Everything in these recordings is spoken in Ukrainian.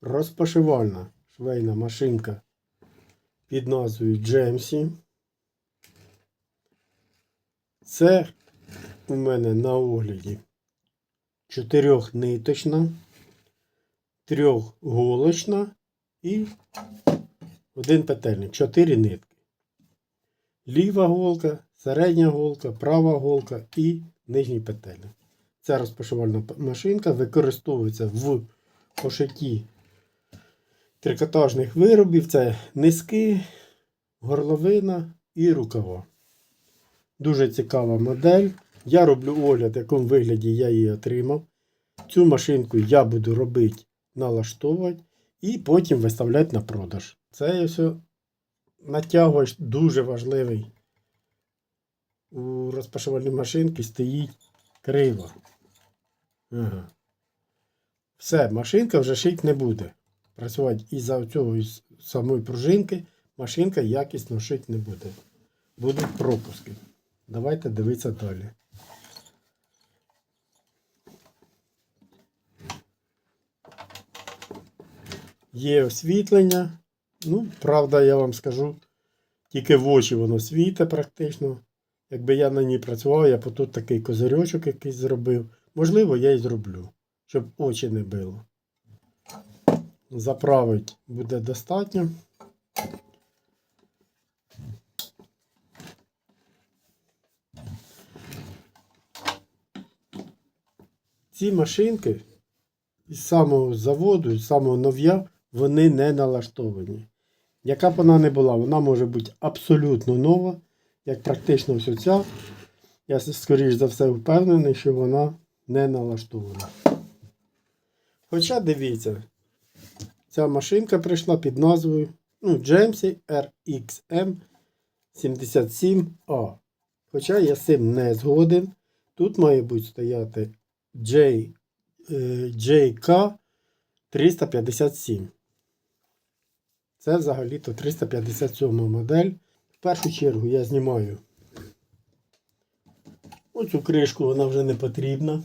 розпашивальна швейна машинка під назвою Джемсі. Це у мене на огляді чотирьохниточна, трьохголочна і один петельник. Чотири нитки. Ліва голка, середня голка, права голка і нижній петельник. Ця розпашивальна машинка використовується в пошитті трикотажних виробів. Це низки, горловина і рукава. Дуже цікава модель. Я роблю огляд, в якому вигляді я її отримав. Цю машинку я буду робити, налаштовувати і потім виставляти на продаж. Це все натягувач дуже важливий. У розпашувальній машинці стоїть криво. Ага. Все, машинка вже шить не буде. Працювати із-за цього самої пружинки машинка якісно шить не буде. Будуть пропуски. Давайте дивитися далі. Є освітлення. Ну, правда, я вам скажу, тільки в очі воно світить практично. Якби я на ній працював, я б тут такий козирьочок якийсь зробив. Можливо, я і зроблю, щоб очі не било. Заправить буде достатньо. Ці машинки із самого заводу, з самого нов'я, вони не налаштовані. Яка б вона не була, вона може бути абсолютно нова, як практично все ця. Я скоріш за все впевнений, що вона не налаштована. Хоча дивіться, ця машинка прийшла під назвою ну, GMC RXM 77A. Хоча я з цим не згоден. Тут має бути стояти J, е, JK 357. Це взагалі-то 357 модель. В першу чергу я знімаю оцю кришку, вона вже не потрібна.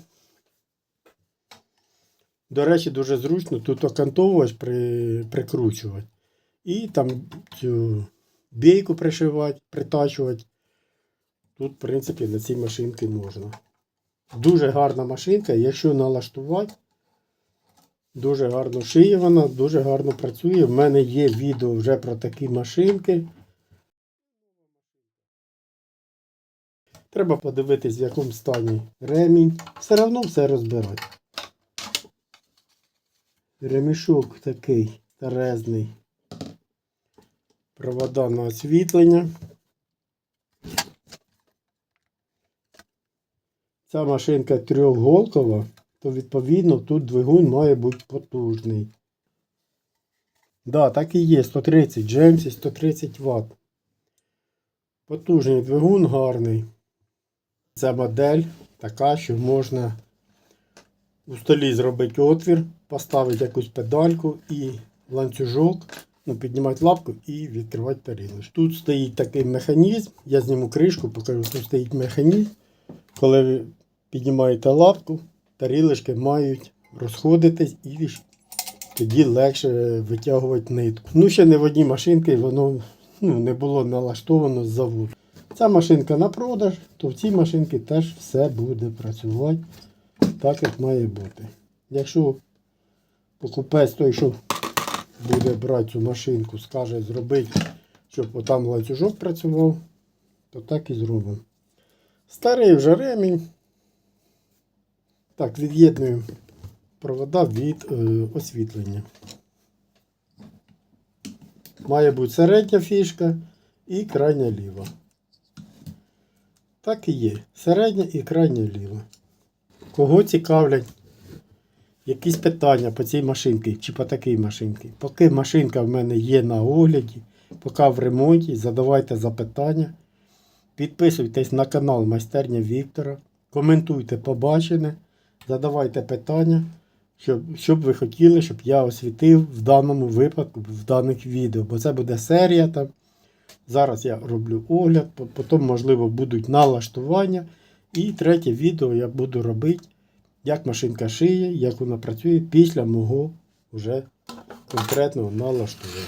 До речі, дуже зручно тут окантовувач при, прикручувати. І там цю бійку пришивати, притачувати. Тут, в принципі, на цій машинці можна. Дуже гарна машинка, якщо налаштувати, дуже гарно шиє вона, дуже гарно працює. В мене є відео вже про такі машинки. Треба подивитись, в якому стані ремінь. Все одно все розбирати. Ремішок такий тарезний. Провода на освітлення. Ця машинка трьохголкова, то відповідно тут двигун має бути потужний. Да, так і є. 130 GMC 130 Вт. Потужний двигун гарний. Ця модель така, що можна у столі зробити отвір, поставити якусь педальку і ланцюжок, ну, піднімати лапку і відкривати перилиш. Тут стоїть такий механізм, я зніму кришку, покажу, тут стоїть механізм. Коли ви піднімаєте лапку, тарілишки мають розходитись і тоді легше витягувати нитку. Ну, ще не в одній машинці воно ну, не було налаштовано заводу. Ця машинка на продаж, то в цій машинці теж все буде працювати так, як має бути. Якщо покупець той, що буде брати цю машинку, скаже зробити, щоб там ланцюжок працював, то так і зробимо. Старий вже ремінь. Так, від'єднуємо провода від е, освітлення. Має бути середня фішка і крайня ліва. Так і є. Середня і крайня ліва. Кого цікавлять якісь питання по цій машинці чи по такій машинці? Поки машинка в мене є на огляді, поки в ремонті, задавайте запитання. Підписуйтесь на канал Майстерня Віктора. Коментуйте побачене, задавайте питання, щоб, що б ви хотіли, щоб я освітив в даному випадку, в даних відео. Бо це буде серія там. Зараз я роблю огляд, потім, можливо, будуть налаштування. І третє відео я буду робити, як машинка шиє, як вона працює після мого вже конкретного налаштування.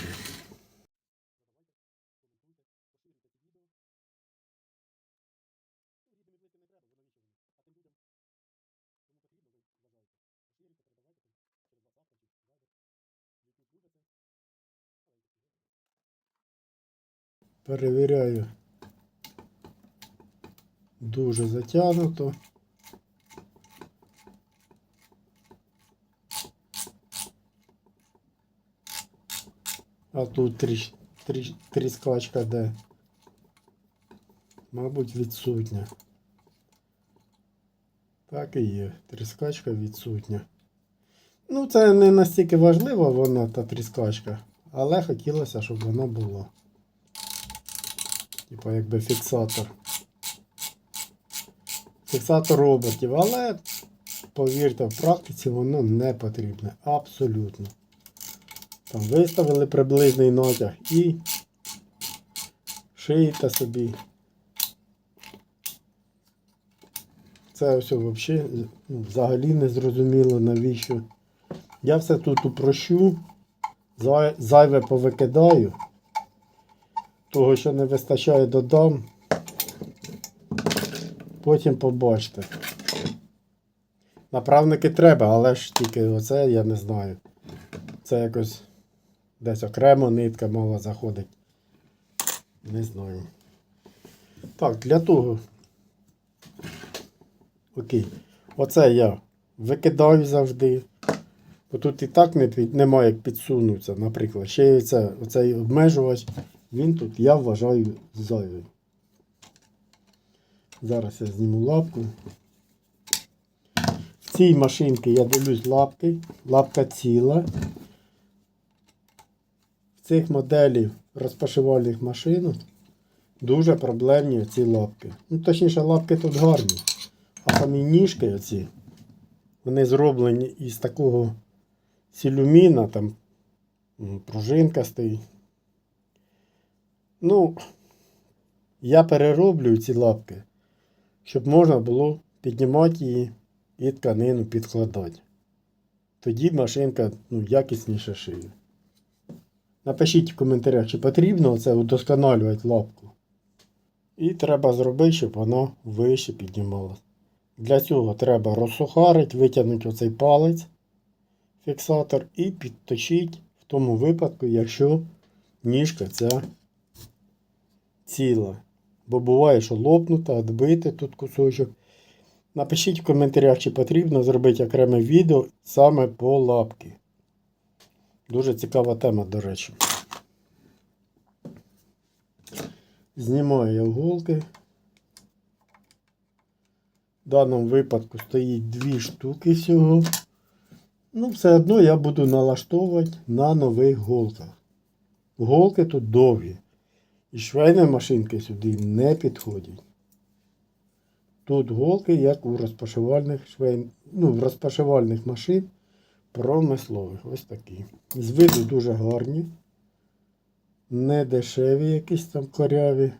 Перевіряю. Дуже затягнуто. А тут тріш, тріш, тріскачка де. Мабуть, відсутня. Так і є. Тріскачка відсутня. Ну, це не настільки важлива вона, та тріскачка, але хотілося, щоб вона була. Типа якби фіксатор. Фіксатор роботів, але повірте, в практиці воно не потрібне. Абсолютно. Там виставили приблизний натяг і шиєте собі. Це все взагалі, взагалі не зрозуміло навіщо. Я все тут упрощу, зайве повикидаю. Того, що не вистачає, додам. Потім побачите. Направники треба, але ж тільки оце я не знаю. Це якось десь окремо нитка мала заходить. Не знаю. Так, для того. Окей. Оце я викидаю завжди. Бо тут і так не, під- немає як підсунутися, наприклад. Ще й оце, оцей обмежувач, він тут, я вважаю, зайвий. Зараз я зніму лапку. В цій машинці я дивлюсь лапки. Лапка ціла. Цих моделів розпашивальних машинок дуже проблемні ці лапки. Ну, точніше, лапки тут гарні. А самі ніжки оці, вони зроблені із такого сілюміна, там пружинка стоїть. Ну, я перероблю ці лапки, щоб можна було піднімати її і тканину підкладати. Тоді машинка ну, якісніше шиє. Напишіть в коментарях, чи потрібно це удосконалювати лапку. І треба зробити, щоб воно вище піднімалося. Для цього треба розсухарити, витягнути оцей палець, фіксатор, і підточити в тому випадку, якщо ніжка ця ціла. Бо буває, що лопнута, відбити тут кусочок. Напишіть в коментарях, чи потрібно зробити окреме відео саме по лапки. Дуже цікава тема, до речі. Знімаю я голки. В даному випадку стоїть дві штуки всього. Ну, все одно я буду налаштовувати на нових голках. Голки тут довгі. І швейні машинки сюди не підходять. Тут голки, як у розпашивальних швей... ну, в розпашивальних машин промислових. Ось такі. З виду дуже гарні. Не дешеві якісь там коряві.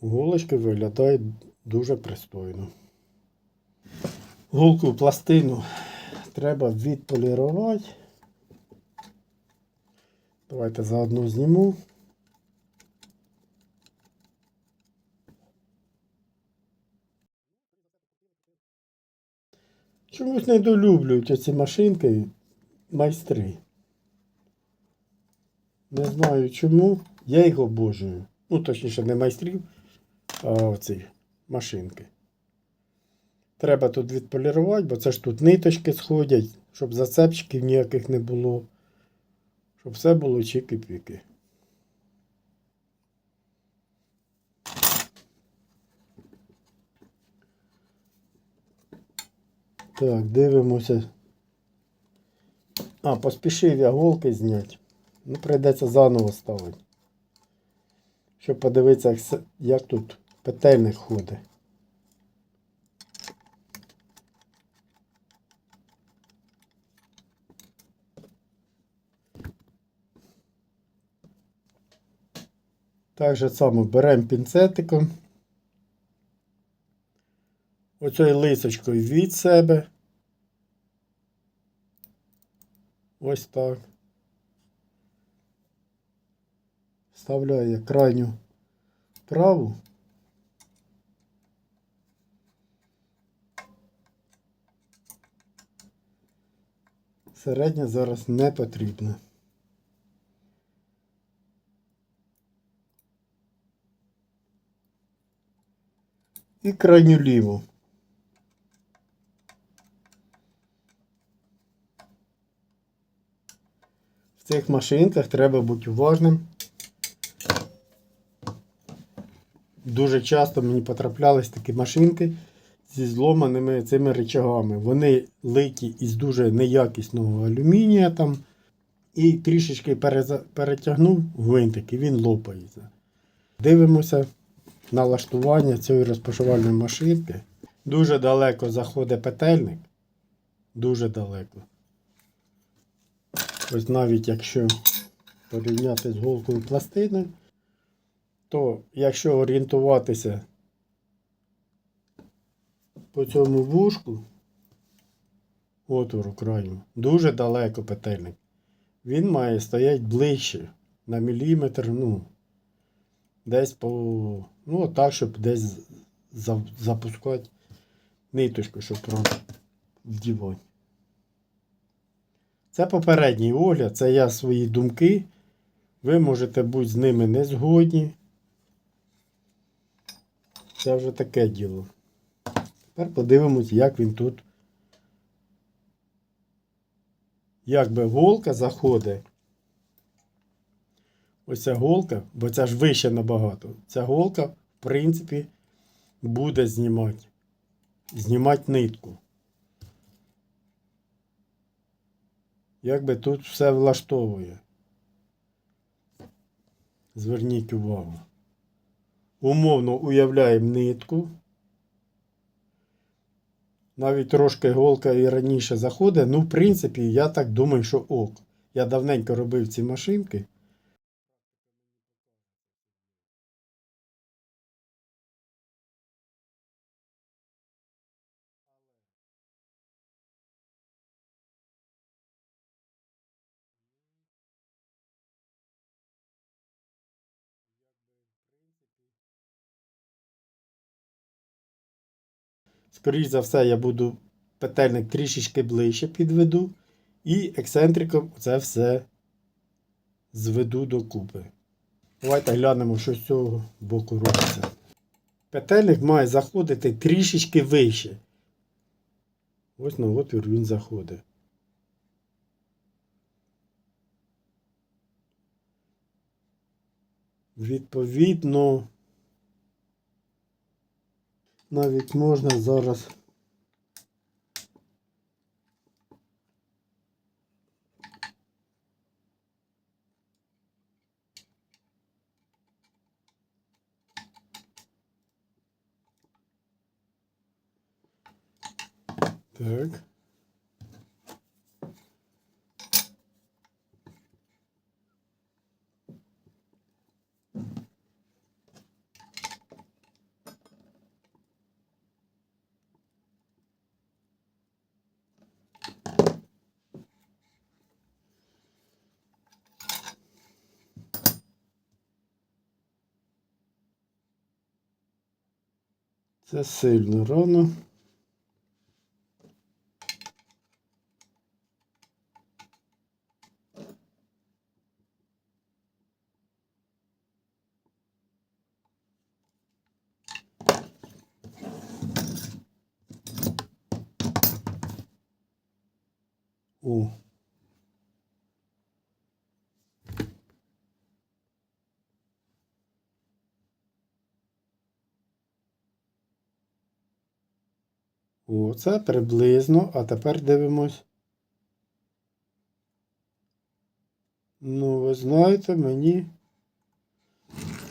Голочки виглядають дуже пристойно. Голку пластину треба відполірувати. Давайте заодно зніму. Чомусь недолюблюють оці машинки майстри. Не знаю чому. Я їх обожнюю. Ну, точніше, не майстрів, а оці машинки. Треба тут відполірувати, бо це ж тут ниточки сходять, щоб зацепчиків ніяких не було. Щоб все було чики-піки. Так, дивимося. А, поспішив я голки зняти. Ну, прийдеться заново ставити. Щоб подивитися, як, як тут петельник ходить. Так же само беремо пінцетиком. Оцею лисочкою від себе. Ось так. Вставляю крайню праву. Середня зараз не потрібна. І крайню ліву. В цих машинках треба бути уважним. Дуже часто мені потраплялись такі машинки зі зломаними цими речагами. Вони литі із дуже неякісного алюмінія там. І трішечки перетягнув гвинтик і він лопається. Дивимося налаштування цієї розпашувальної машинки. Дуже далеко заходить петельник. Дуже далеко. Ось навіть якщо порівняти з голкою пластини, то якщо орієнтуватися по цьому вушку, отвору крайню, дуже далеко петельник. Він має стояти ближче на міліметр, ну, десь по. Ну, так, щоб десь запускати ниточку, щоб вдівати. Це попередній огляд, це я свої думки. Ви можете бути з ними не згодні. Це вже таке діло. Тепер подивимось, як він тут. Як би голка заходить. Ось ця голка, бо ця ж вище набагато. Ця голка, в принципі, буде знімати. Знімати нитку. Як би тут все влаштовує. Зверніть увагу. Умовно уявляємо нитку. Навіть трошки голка і раніше заходить. Ну, в принципі, я так думаю, що ок. Я давненько робив ці машинки. Скоріше за все, я буду петельник трішечки ближче підведу. І ексцентриком це все зведу докупи. Давайте глянемо, що з цього боку робиться. Петельник має заходити трішечки вище. Ось на отвір він заходить. Відповідно, навіть можна зараз. Так. Це сильно рано. О. О, це приблизно, а тепер дивимось. Ну, ви знаєте, мені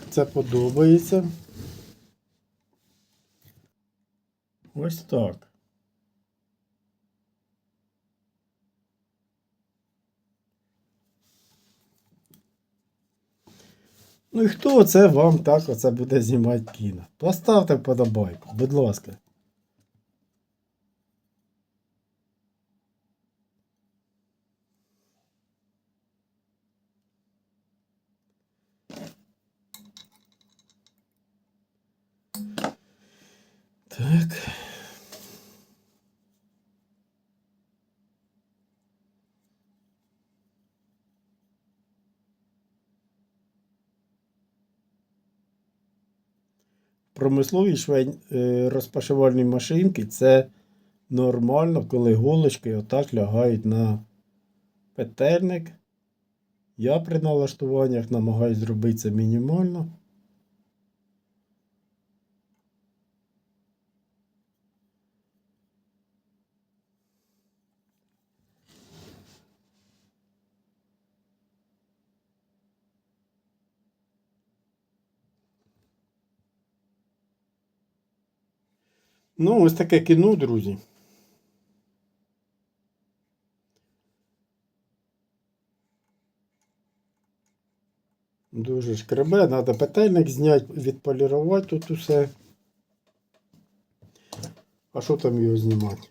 це подобається. Ось так. Ну і хто це вам так оце буде знімати кіно? Поставте вподобайку, будь ласка. Так. Промислові швейн... е, розпашивальні машинки це нормально, коли голочки отак лягають на петельник. Я при налаштуваннях намагаюсь зробити це мінімально. Ну, ось таке кіно, друзі. Дуже шкребе, треба петельник зняти, відполірувати тут усе. А що там його знімати?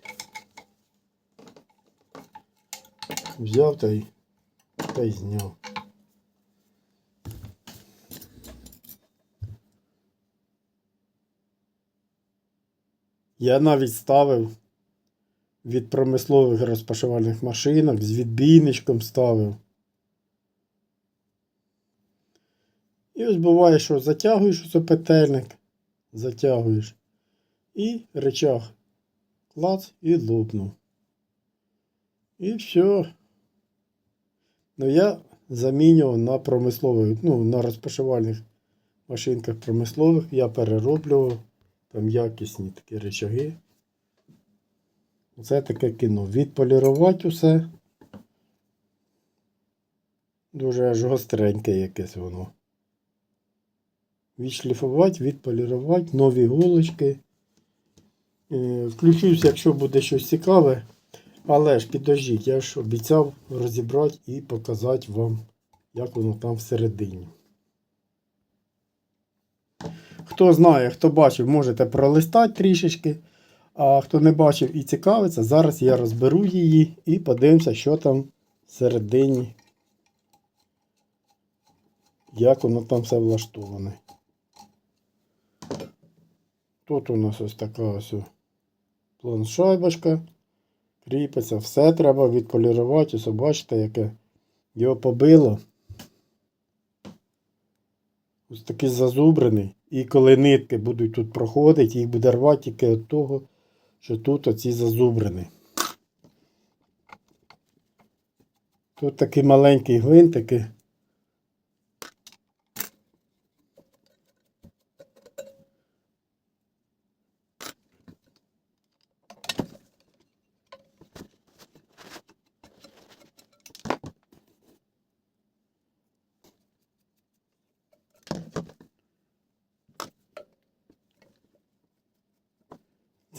Взяв та й, та й зняв. Я навіть ставив від промислових розпашувальних машинок з відбійничком ставив. І ось буває, що затягуєш оце петельник, затягуєш. І речах клац і лопнув. І все. Ну я замінював на промислових, ну, на розпашувальних машинках промислових. Я перероблював. Там якісні такі речаги. Це таке кіно. Відполірувати усе. Дуже аж гостреньке якесь воно. Відшліфувати, відполірувати, нові голочки. Е, Включусь, якщо буде щось цікаве. Але ж підождіть, я ж обіцяв розібрати і показати вам, як воно там всередині. Хто знає, хто бачив, можете пролистати трішечки. А хто не бачив і цікавиться, зараз я розберу її і подивимося, що там всередині. Як воно там все влаштоване. Тут у нас ось така ось планшайбочка. Кріпиться, все треба відполірувати. Ось бачите, яке його побило. Ось такий зазубрений. І коли нитки будуть тут проходити, їх буде рвати тільки від того, що тут оці зазубрені. Тут такі маленькі гвинтики.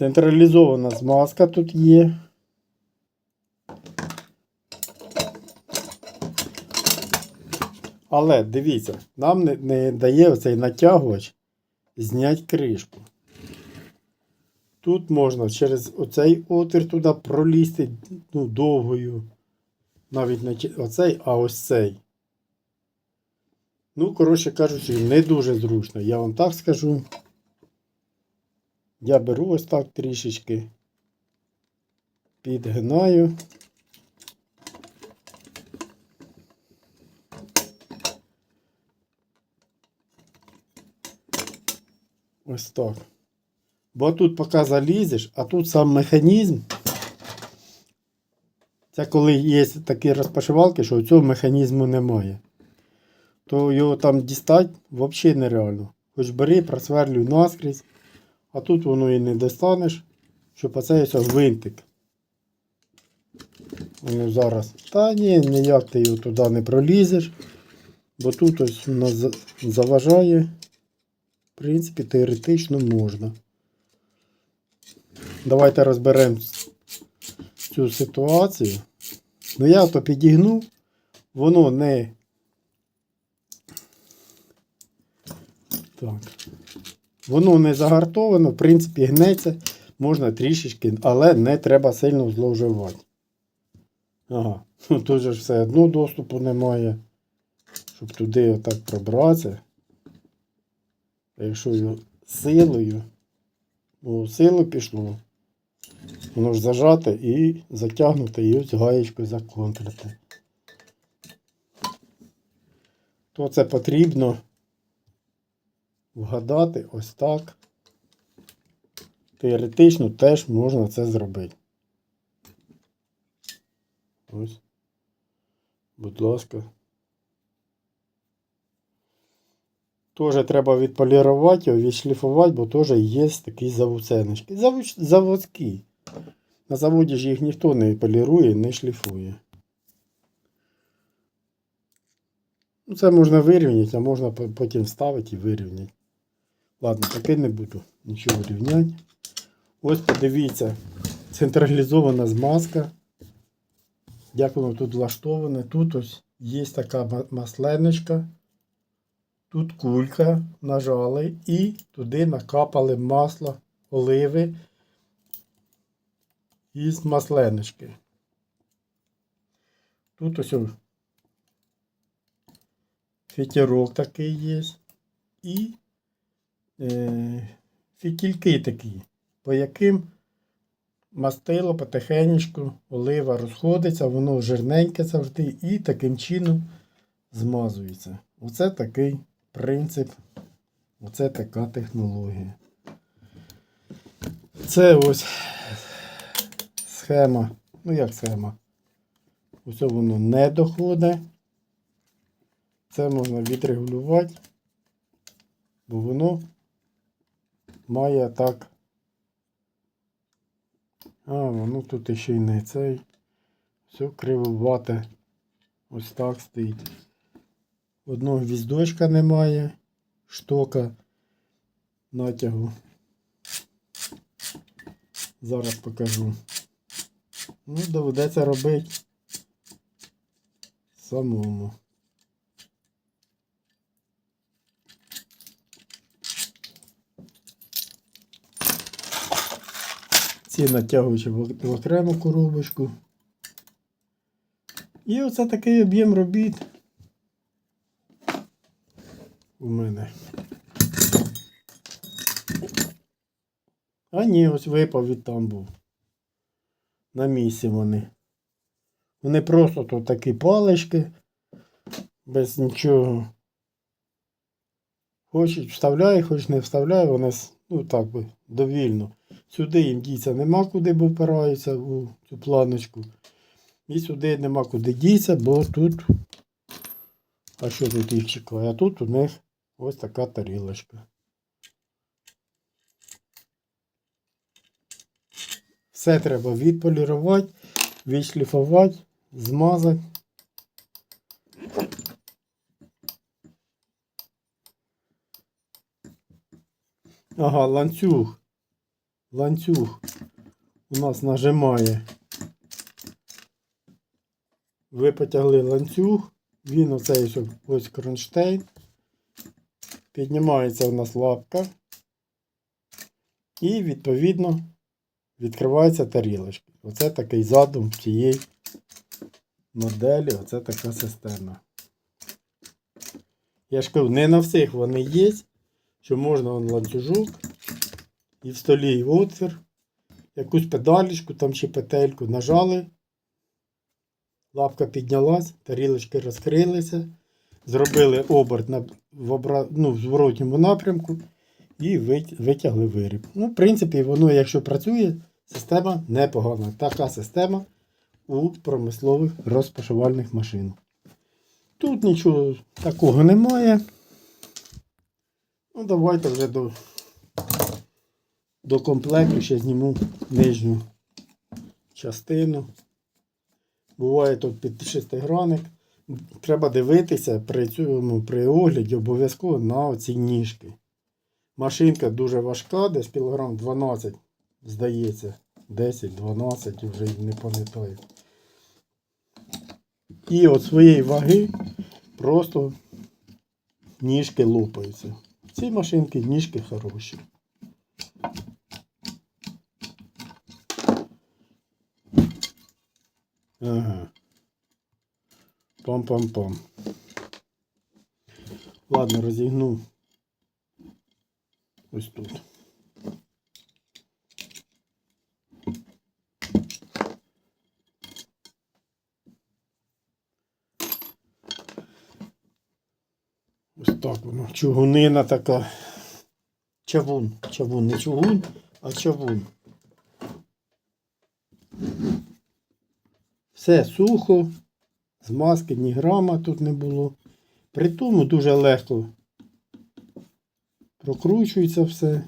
Централізована змазка тут є. Але дивіться, нам не, не дає оцей натягувач зняти кришку. Тут можна через оцей отвір туди пролізти ну, довгою. Навіть не оцей, а ось цей. Ну, коротше кажучи, не дуже зручно. Я вам так скажу. Я беру ось так трішечки, підгинаю. Ось так. Бо тут поки залізеш, а тут сам механізм. Це коли є такі розпашивалки, що цього механізму немає. То його там дістати взагалі нереально. Хоч бери, просверлюй наскрізь. А тут воно і не достанеш, оцей ось гвинтик. Воно зараз. Та ні, ніяк ти його туди не пролізеш. Бо тут ось нас заважає. В принципі, теоретично можна. Давайте розберемо цю ситуацію. Ну я то підігнув, воно не. Так. Воно не загартовано, в принципі, гнеться, можна трішечки, але не треба сильно зловживати. Ага, ну тут же все одно доступу немає, щоб туди отак пробратися. Якщо його силою, У силу пішло. Воно ж зажате і затягнуте, і ось гаєчкою законтрити. То це потрібно вгадати ось так. Теоретично теж можна це зробити. Ось. Будь ласка. Теж треба відполірувати відшліфувати, бо теж є такі завуценочки. Заводські. На заводі ж їх ніхто не полірує, не шліфує. Ну, це можна вирівняти, а можна потім вставити і вирівняти. Ладно, таки не буду нічого рівняти. Ось подивіться, централізована змазка. Як воно тут влаштоване. Тут ось є така ма- масленочка. Тут кулька нажали і туди накапали масло оливи із масленочки. Тут ось о, фітірок такий є. І фітільки такі, по яким мастило потихеньку, олива розходиться, воно жирненьке завжди і таким чином змазується. Оце такий принцип, оце така технологія. Це ось схема. Ну як схема? Ось воно не доходить. Це можна відрегулювати, бо воно має так. А, воно тут ще й не цей. Все кривувате. Ось так стоїть. Одного гвіздочка немає, штока натягу. Зараз покажу. Ну, доведеться робити самому. Ці натягуючи в окрему коробочку. І оце такий об'єм робіт у мене. А ні, ось випав від там був. На місці вони. Вони просто тут такі палички, без нічого. Хоч вставляє, хоч не вставляє, вони ну так би довільно. Сюди їм діться нема куди, бо впираються у цю планочку. І сюди нема куди діться, бо тут. А що тут їх чекає? А тут у них ось така тарілочка. Все треба відполірувати, відшліфувати, змазати. Ага, ланцюг. Ланцюг у нас нажимає. Ви потягли ланцюг, він оцей ось, кронштейн. Піднімається у нас лапка. І відповідно відкривається тарілочка. Оце такий задум цієї моделі, оце така система. Я ж кажу, не на всіх вони є, що можна ланцюжок і в столі і отвір, якусь педалічку там чи петельку нажали, лапка піднялась, тарілочки розкрилися, зробили оберт на, в, обра... ну, в зворотньому напрямку і витягли виріб. Ну, в принципі, воно, якщо працює, система непогана. Така система у промислових розпашувальних машинах. Тут нічого такого немає. Ну, давайте вже до, до комплекту ще зніму нижню частину. Буває тут під шестигранник. Треба дивитися при цьому при огляді обов'язково на оці ніжки. Машинка дуже важка, десь кілограм 12, здається, 10-12, вже не пам'ятаю. І от своєї ваги просто ніжки лопаються. Ці машинки ніжки хороші. Ага. Пам-пам-пам. Ладно, розігну. Ось тут. Ось так воно. Чугунина така. Чавун, чавун, не чугун, а чавун. Все сухо, змазки ні грама тут не було. При тому дуже легко прокручується все.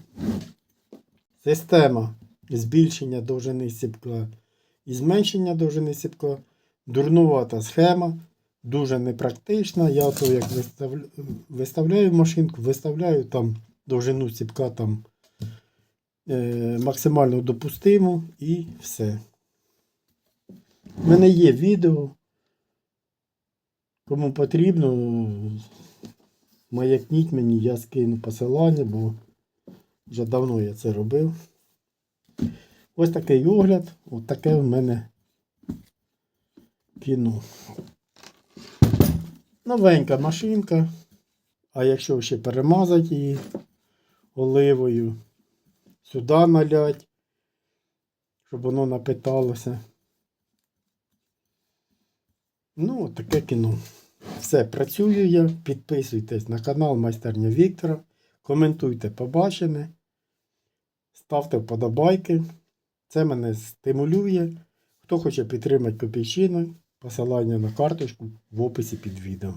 Система збільшення довжини сіпка і зменшення довжини сіпка. Дурнувата схема, дуже непрактична. Я то як виставля... виставляю машинку, виставляю там довжину сіпка там е... максимально допустиму і все. У мене є відео. Кому потрібно, маякніть мені, я скину посилання, бо вже давно я це робив. Ось такий огляд, ось таке в мене кіно. Новенька машинка. А якщо ще перемазати її оливою, сюди налять, щоб воно напиталося. Ну, таке кіно. Все, працюю я. Підписуйтесь на канал Майстерня Віктора. Коментуйте побачене. Ставте вподобайки. Це мене стимулює. Хто хоче підтримати копійчину, посилання на карточку в описі під відео.